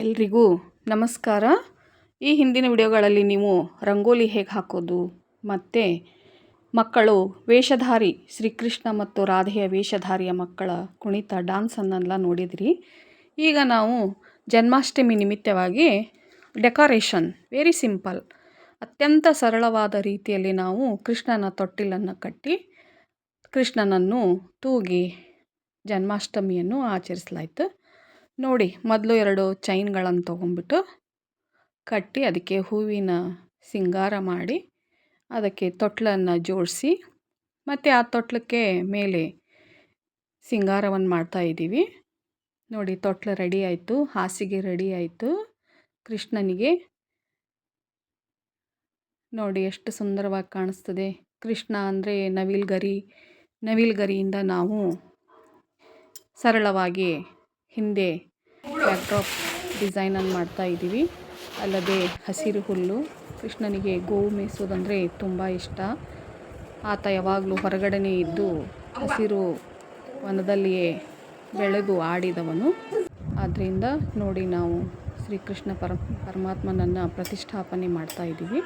ಎಲ್ರಿಗೂ ನಮಸ್ಕಾರ. ಈ ಹಿಂದಿನ ವಿಡಿಯೋಗಳಲ್ಲಿ ನೀವು ರಂಗೋಲಿ ಹೇಗೆ ಹಾಕೋದು, ಮತ್ತು ಮಕ್ಕಳು ವೇಷಧಾರಿ, ಶ್ರೀಕೃಷ್ಣ ಮತ್ತು ರಾಧೆಯ ವೇಷಧಾರಿಯ ಮಕ್ಕಳ ಕುಣಿತ ಡಾನ್ಸನ್ನೆಲ್ಲ ನೋಡಿದಿರಿ. ಈಗ ನಾವು ಜನ್ಮಾಷ್ಟಮಿ ನಿಮಿತ್ತವಾಗಿ ಡೆಕೋರೇಷನ್ ವೆರಿ ಸಿಂಪಲ್ ಅತ್ಯಂತ ಸರಳವಾದ ರೀತಿಯಲ್ಲಿ ನಾವು ಕೃಷ್ಣನ ತೊಟ್ಟಿಲನ್ನು ಕಟ್ಟಿ, ಕೃಷ್ಣನನ್ನು ತೂಗಿ ಜನ್ಮಾಷ್ಟಮಿಯನ್ನು ಆಚರಿಸಲಾಯ್ತು. ನೋಡಿ, ಮೊದಲು ಎರಡು ಚೈನ್ಗಳನ್ನು ತೊಗೊಂಡ್ಬಿಟ್ಟು ಕಟ್ಟಿ ಅದಕ್ಕೆ ಹೂವಿನ ಸಿಂಗಾರ ಮಾಡಿ, ಅದಕ್ಕೆ ತೊಟ್ಲನ್ನು ಜೋಡಿಸಿ, ಮತ್ತು ಆ ತೊಟ್ಲಕ್ಕೆ ಮೇಲೆ ಸಿಂಗಾರವನ್ನು ಮಾಡ್ತಾ ಇದ್ದೀವಿ. ನೋಡಿ, ತೊಟ್ಲು ರೆಡಿ ಆಯಿತು, ಹಾಸಿಗೆ ರೆಡಿ ಆಯಿತು. ಕೃಷ್ಣನಿಗೆ ನೋಡಿ ಎಷ್ಟು ಸುಂದರವಾಗಿ ಕಾಣಿಸ್ತದೆ. ಕೃಷ್ಣ ಅಂದರೆ ನವಿಲ್ಗರಿ, ನವಿಲ್ಗರಿಯಿಂದ ನಾವು ಸರಳವಾಗಿ ಹಿಂದೆ ಬ್ಯಾಕ್ಡ್ರಾಪ್ ಡಿಸೈನನ್ನು ಮಾಡ್ತಾ ಇದ್ದೀವಿ. ಅಲ್ಲದೆ ಹಸಿರು ಹುಲ್ಲು, ಕೃಷ್ಣನಿಗೆ ಗೋವು ಮೇಯಿಸೋದಂದರೆ ತುಂಬ ಇಷ್ಟ. ಆತ ಯಾವಾಗಲೂ ಹೊರಗಡೆನೇ ಇದ್ದು ಹಸಿರು ವನದಲ್ಲಿಯೇ ಬೆಳೆದು ಆಡಿದವನು. ಆದ್ದರಿಂದ ನೋಡಿ ನಾವು ಶ್ರೀಕೃಷ್ಣ ಪರ, ಪರಮಾತ್ಮನನ್ನು ಪ್ರತಿಷ್ಠಾಪನೆ ಮಾಡ್ತಾ ಇದ್ದೀವಿ.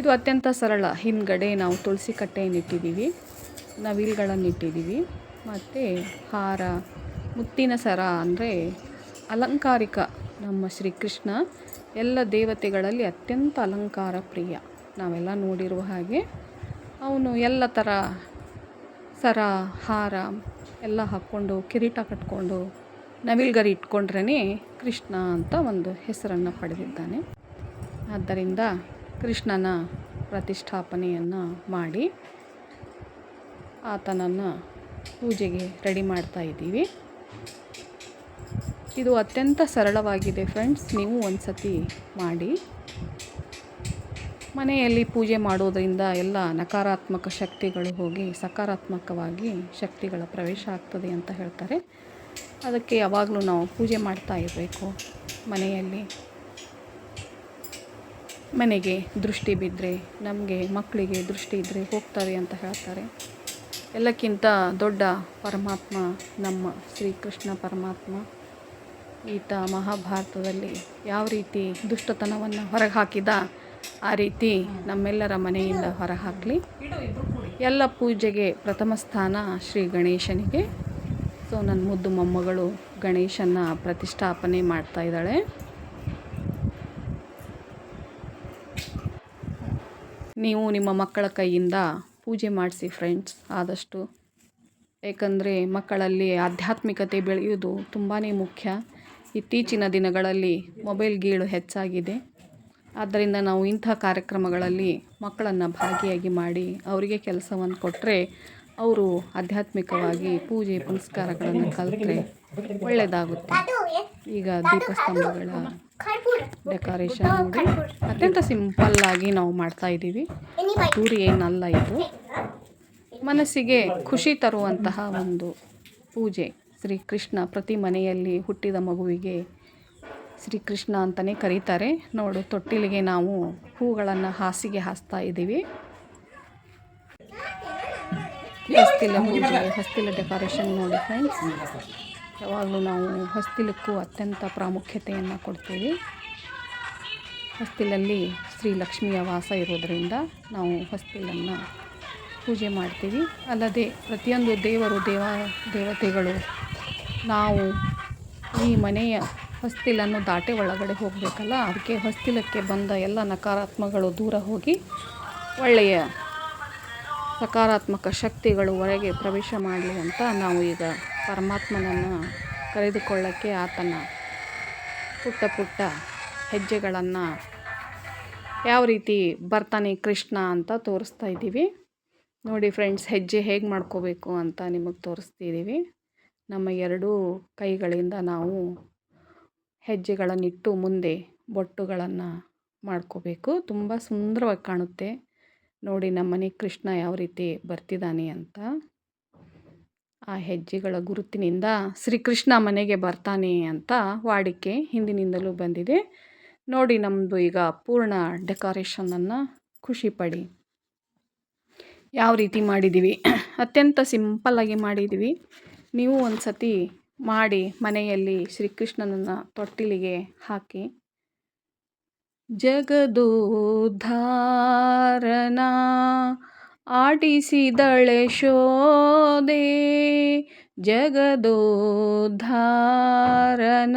ಇದು ಅತ್ಯಂತ ಸರಳ. ಹಿಂದ್ಗಡೆ ನಾವು ತುಳಸಿ ಕಟ್ಟೆಯನ್ನು ಇಟ್ಟಿದ್ದೀವಿ ನವಿಲುಗಳನ್ನು ಇಟ್ಟಿದ್ದೀವಿ ಮತ್ತು ಹಾರ ಮುತ್ತಿನ ಸರ ಅಂದರೆ ಅಲಂಕಾರಿಕ ನಮ್ಮ ಶ್ರೀಕೃಷ್ಣ. ಎಲ್ಲ ದೇವತೆಗಳಲ್ಲಿ ಅತ್ಯಂತ ಅಲಂಕಾರ ಪ್ರಿಯ. ನಾವೆಲ್ಲ ನೋಡಿರುವ ಹಾಗೆ ಅವನು ಎಲ್ಲ ಥರ ಸರ, ಹಾರ ಎಲ್ಲ ಹಾಕ್ಕೊಂಡು ಕಿರೀಟ ಕಟ್ಕೊಂಡು ನವಿಲ್ಗರಿ ಇಟ್ಕೊಂಡ್ರೇ ಕೃಷ್ಣ ಅಂತ ಒಂದು ಹೆಸರನ್ನು ಪಡೆದಿದ್ದಾನೆ. ಆದ್ದರಿಂದ ಕೃಷ್ಣನ ಪ್ರತಿಷ್ಠಾಪನೆಯನ್ನು ಮಾಡಿ ಆತನನ್ನು ಪೂಜೆಗೆ ರೆಡಿ ಮಾಡ್ತಾ ಇದ್ದೀವಿ. ಇದು ಅತ್ಯಂತ ಸರಳವಾಗಿದೆ ಫ್ರೆಂಡ್ಸ್ ನೀವು ಒಂದು ಸತಿ ಮಾಡಿ. ಮನೆಯಲ್ಲಿ ಪೂಜೆ ಮಾಡೋದರಿಂದ ಎಲ್ಲ ನಕಾರಾತ್ಮಕ ಶಕ್ತಿಗಳು ಹೋಗಿ ಸಕಾರಾತ್ಮಕವಾಗಿ ಶಕ್ತಿಗಳ ಪ್ರವೇಶ ಆಗ್ತದೆ ಅಂತ ಹೇಳ್ತಾರೆ. ಅದಕ್ಕೆ ಯಾವಾಗಲೂ ನಾವು ಪೂಜೆ ಮಾಡ್ತಾ ಇರಬೇಕು ಮನೆಯಲ್ಲಿ. ಮನೆಗೆ ದೃಷ್ಟಿ ಬಿದ್ದರೆ ನಮಗೆ ಮಕ್ಕಳಿಗೆ ದೃಷ್ಟಿ ಇದ್ದರೆ ಹೋಗ್ತಾರೆ ಅಂತ ಹೇಳ್ತಾರೆ. ಎಲ್ಲಕ್ಕಿಂತ ದೊಡ್ಡ ಪರಮಾತ್ಮ ನಮ್ಮ ಶ್ರೀಕೃಷ್ಣ ಪರಮಾತ್ಮ. ಈತ ಮಹಾಭಾರತದಲ್ಲಿ ಯಾವ ರೀತಿ ದುಷ್ಟತನವನ್ನು ಹೊರಗೆ ಹಾಕಿದ ಆ ರೀತಿ ನಮ್ಮೆಲ್ಲರ ಮನೆಯಿಂದ ಹೊರಹಾಕಲಿ. ಎಲ್ಲ ಪೂಜೆಗೆ ಪ್ರಥಮ ಸ್ಥಾನ ಶ್ರೀ ಗಣೇಶನಿಗೆ. ಸೊ ನನ್ನ ಮುದ್ದು ಮೊಮ್ಮಗಳು ಗಣೇಶನ ಪ್ರತಿಷ್ಠಾಪನೆ ಮಾಡ್ತಾ ಇದ್ದಾಳೆ. ನೀವು ನಿಮ್ಮ ಮಕ್ಕಳ ಕೈಯಿಂದ ಪೂಜೆ ಮಾಡಿಸಿ ಫ್ರೆಂಡ್ಸ್ ಆದಷ್ಟು. ಏಕೆಂದರೆ ಮಕ್ಕಳಲ್ಲಿ ಆಧ್ಯಾತ್ಮಿಕತೆ ಬೆಳೆಯೋದು ತುಂಬಾ ಮುಖ್ಯ. ಇತ್ತೀಚಿನ ದಿನಗಳಲ್ಲಿ ಮೊಬೈಲ್ ಗೀಳು ಹೆಚ್ಚಾಗಿದೆ. ಆದ್ದರಿಂದ ನಾವು ಇಂಥ ಕಾರ್ಯಕ್ರಮಗಳಲ್ಲಿ ಮಕ್ಕಳನ್ನು ಭಾಗಿಯಾಗಿ ಮಾಡಿ ಅವರಿಗೆ ಕೆಲಸವನ್ನು ಕೊಟ್ಟರೆ ಅವರು ಆಧ್ಯಾತ್ಮಿಕವಾಗಿ ಪೂಜೆ ಪುನಸ್ಕಾರಗಳನ್ನು ಕಲಿತ್ರೆ ಒಳ್ಳೆಯದಾಗುತ್ತೆ ಈಗ ದೀಪಸ್ತಂಭಗಳ ಡೆಕೋರೇಷನ್ ನೋಡಿ. ಅತ್ಯಂತ ಸಿಂಪಲ್ಲಾಗಿ ನಾವು ಮಾಡ್ತಾ ಇದ್ದೀವಿ. ದೂರಿ ಏನಲ್ಲ ಇದು. ಮನಸ್ಸಿಗೆ ಖುಷಿ ತರುವಂತಹ ಒಂದು ಪೂಜೆ. ಶ್ರೀಕೃಷ್ಣ ಪ್ರತಿ ಮನೆಯಲ್ಲಿ ಹುಟ್ಟಿದ ಮಗುವಿಗೆ ಶ್ರೀಕೃಷ್ಣ ಅಂತಲೇ ಕರೀತಾರೆ. ನೋಡು, ತೊಟ್ಟಿಲಿಗೆ ನಾವು ಹೂಗಳನ್ನು ಹಾಸಿಗೆ ಹಾಸ್ತಾ ಇದ್ದೀವಿ. ಹೊಸ್ತಿಲ ಪೂಜೆ, ಹೊಸ್ತಿಲ ಡೆಕೋರೇಷನ್ ನೋಡಿ ಫ್ರೆಂಡ್ಸ್ ಯಾವಾಗಲೂ ನಾವು ಹೊಸ್ತಿಲಕ್ಕೂ ಅತ್ಯಂತ ಪ್ರಾಮುಖ್ಯತೆಯನ್ನು ಕೊಡ್ತೀವಿ. ಹೊಸ್ತಿಲಲ್ಲಿ ಶ್ರೀ ಲಕ್ಷ್ಮಿಯ ವಾಸ ಇರೋದರಿಂದ ನಾವು ಹೊಸ್ತಿಲನ್ನು ಪೂಜೆ ಮಾಡ್ತೀವಿ. ಅಲ್ಲದೆ ಪ್ರತಿಯೊಂದು ದೇವರು, ದೇವ, ದೇವತೆಗಳು ನಾವು ಈ ಮನೆಯ ಹೊಸ್ತಿಲನ್ನು ದಾಟೆ ಒಳಗಡೆ ಹೋಗಬೇಕಲ್ಲ? ಅದಕ್ಕೆ ಹೊಸ್ತಿಲಕ್ಕೆ ಬಂದ ಎಲ್ಲ ನಕಾರಾತ್ಮಗಳು ದೂರ ಹೋಗಿ ಒಳ್ಳೆಯ ಸಕಾರಾತ್ಮಕ ಶಕ್ತಿಗಳು ಹೊರಗೆ ಪ್ರವೇಶ ಮಾಡಲಿ ಅಂತ ನಾವು ಈಗ ಪರಮಾತ್ಮನನ್ನು ಕರೆದುಕೊಳ್ಳೋಕ್ಕೆ ಆತನ ಪುಟ್ಟ ಪುಟ್ಟ ಹೆಜ್ಜೆಗಳನ್ನು ಯಾವ ರೀತಿ ಬರ್ತಾನೆ ಕೃಷ್ಣ ಅಂತ ತೋರಿಸ್ತಾ ಇದ್ದೀವಿ. ನೋಡಿ ಫ್ರೆಂಡ್ಸ್, ಹೆಜ್ಜೆ ಹೇಗೆ ಮಾಡ್ಕೋಬೇಕು ಅಂತ ನಿಮಗೆ ತೋರಿಸ್ತಿದ್ದೀವಿ. ನಮ್ಮ ಎರಡೂ ಕೈಗಳಿಂದ ನಾವು ಹೆಜ್ಜೆಗಳನ್ನಿಟ್ಟು ಮುಂದೆ ಬೊಟ್ಟುಗಳನ್ನು ಮಾಡ್ಕೋಬೇಕು. ತುಂಬ ಸುಂದರವಾಗಿ ಕಾಣುತ್ತೆ. ನೋಡಿ ನಮ್ಮನೆ ಕೃಷ್ಣ ಯಾವ ರೀತಿ ಬರ್ತಿದ್ದಾನೆ ಅಂತ. ಆ ಹೆಜ್ಜೆಗಳ ಗುರುತಿನಿಂದ ಶ್ರೀಕೃಷ್ಣ ಮನೆಗೆ ಬರ್ತಾನೆ ಅಂತ ವಾಡಿಕೆ ಹಿಂದಿನಿಂದಲೂ ಬಂದಿದೆ. ನೋಡಿ ನಮ್ಮದು ಈಗ ಪೂರ್ಣ ಡೆಕೋರೇಷನನ್ನು ಖುಷಿಪಡಿ ಯಾವ ರೀತಿ ಮಾಡಿದ್ದೀವಿ? ಅತ್ಯಂತ ಸಿಂಪಲ್ಲಾಗಿ ಮಾಡಿದ್ದೀವಿ. ನೀವು ಒಂದು ಸತಿ ಮಾಡಿ ಮನೆಯಲ್ಲಿ ಶ್ರೀಕೃಷ್ಣನನ್ನು ತೊಟ್ಟಿಲಿಗೆ ಹಾಕಿ. ಜಗದೋದ್ಧಾರನ ಆಡಿಸಿದಳೆ ಶೋದೆ. ಜಗದೋದ್ಧಾರನ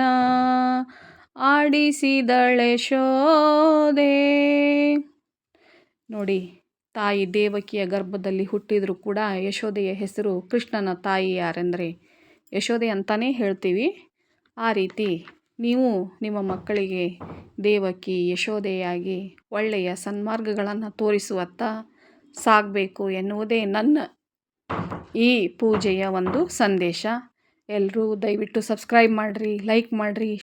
ಆಡಿಸಿದಳೆ ಶೋದೆ. ನೋಡಿ ತಾಯಿ ದೇವಕಿಯ ಗರ್ಭದಲ್ಲಿ ಹುಟ್ಟಿದರೂ ಕೂಡ ಯಶೋದೆಯ ಹೆಸರು ಕೃಷ್ಣನ ತಾಯಿ ಯಾರೆಂದರೆ? ಯಶೋದೆ ಅಂತಲೇ ಹೇಳ್ತೀವಿ. ಆ ರೀತಿ ನೀವು ನಿಮ್ಮ ಮಕ್ಕಳಿಗೆ ದೇವಕಿ ಯಶೋದೆಯಾಗಿ ಒಳ್ಳೆಯ ಸನ್ಮಾರ್ಗಗಳನ್ನು ತೋರಿಸುವತ್ತ ಸಾಗಬೇಕು ಎನ್ನುವುದೇ ನನ್ನ ಈ ಪೂಜೆಯ ಒಂದು ಸಂದೇಶ. ಎಲ್ಲರೂ ದಯವಿಟ್ಟು ಸಬ್ಸ್ಕ್ರೈಬ್ ಮಾಡಿರಿ, ಲೈಕ್ ಮಾಡಿರಿ